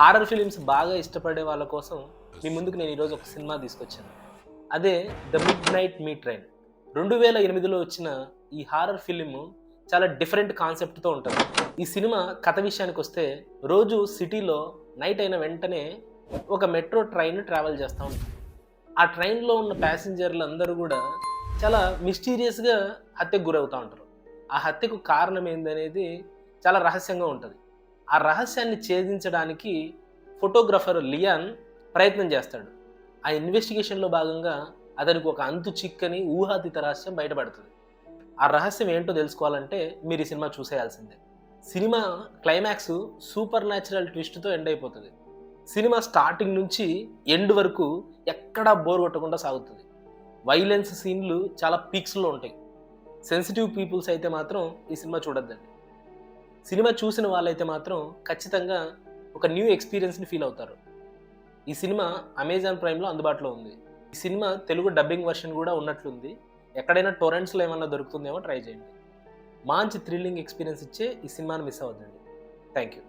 Horror films బాగా ఇష్టపడే వాళ్ళ కోసం మీ ముందుకు నేను ఈరోజు ఒక సినిమా తీసుకొచ్చాను. అదే the midnight meat train రెండు వేల ఎనిమిదిలో వచ్చిన ఈ హారర్ ఫిలిం చాలా డిఫరెంట్ కాన్సెప్ట్తో ఉంటుంది. ఈ సినిమా కథ విషయానికి వస్తే రోజు సిటీలో నైట్ అయిన వెంటనే ఒక మెట్రో ట్రైన్ ట్రావెల్ చేస్తూ ఉంటుంది ఆ ట్రైన్లో ఉన్న ప్యాసింజర్లు అందరూ కూడా చాలా మిస్టీరియస్గా హత్యకు గురవుతూ ఉంటారు. ఆ హత్యకు కారణం ఏందనేది చాలా రహస్యంగా ఉంటుంది. ఆ రహస్యాన్ని ఛేదించడానికి ఫోటోగ్రఫర్ లియాన్ ప్రయత్నం చేస్తాడు. ఆ ఇన్వెస్టిగేషన్లో భాగంగా అతనికి ఒక అంతు చిక్కని ఊహాతీత రహస్యం బయటపడుతుంది. ఆ రహస్యం ఏంటో తెలుసుకోవాలంటే మీరు ఈ సినిమా చూసేయాల్సిందే. సినిమా క్లైమాక్స్ సూపర్ న్యాచురల్ ట్విస్ట్తో ఎండ్ అయిపోతుంది. సినిమా స్టార్టింగ్ నుంచి ఎండ్ వరకు ఎక్కడా బోర్ కొట్టకుండా సాగుతుంది. వైలెన్స్ సీన్లు చాలా పీక్స్లో ఉంటాయి. సెన్సిటివ్ పీపుల్స్ అయితే మాత్రం ఈ సినిమా చూడొద్దండి. సినిమా చూసిన వాళ్ళైతే మాత్రం ఖచ్చితంగా ఒక న్యూ ఎక్స్పీరియన్స్ని ఫీల్ అవుతారు. ఈ సినిమా అమెజాన్ ప్రైమ్లో అందుబాటులో ఉంది. ఈ సినిమా తెలుగు డబ్బింగ్ వర్షన్ కూడా ఉన్నట్లుంది. ఎక్కడైనా టొరెంట్స్లో ఏమన్నా దొరుకుతుందేమో ట్రై చేయండి. మంచి థ్రిల్లింగ్ ఎక్స్పీరియన్స్ ఇచ్చే ఈ సినిమాను మిస్ అవ్వద్దండి. Thank you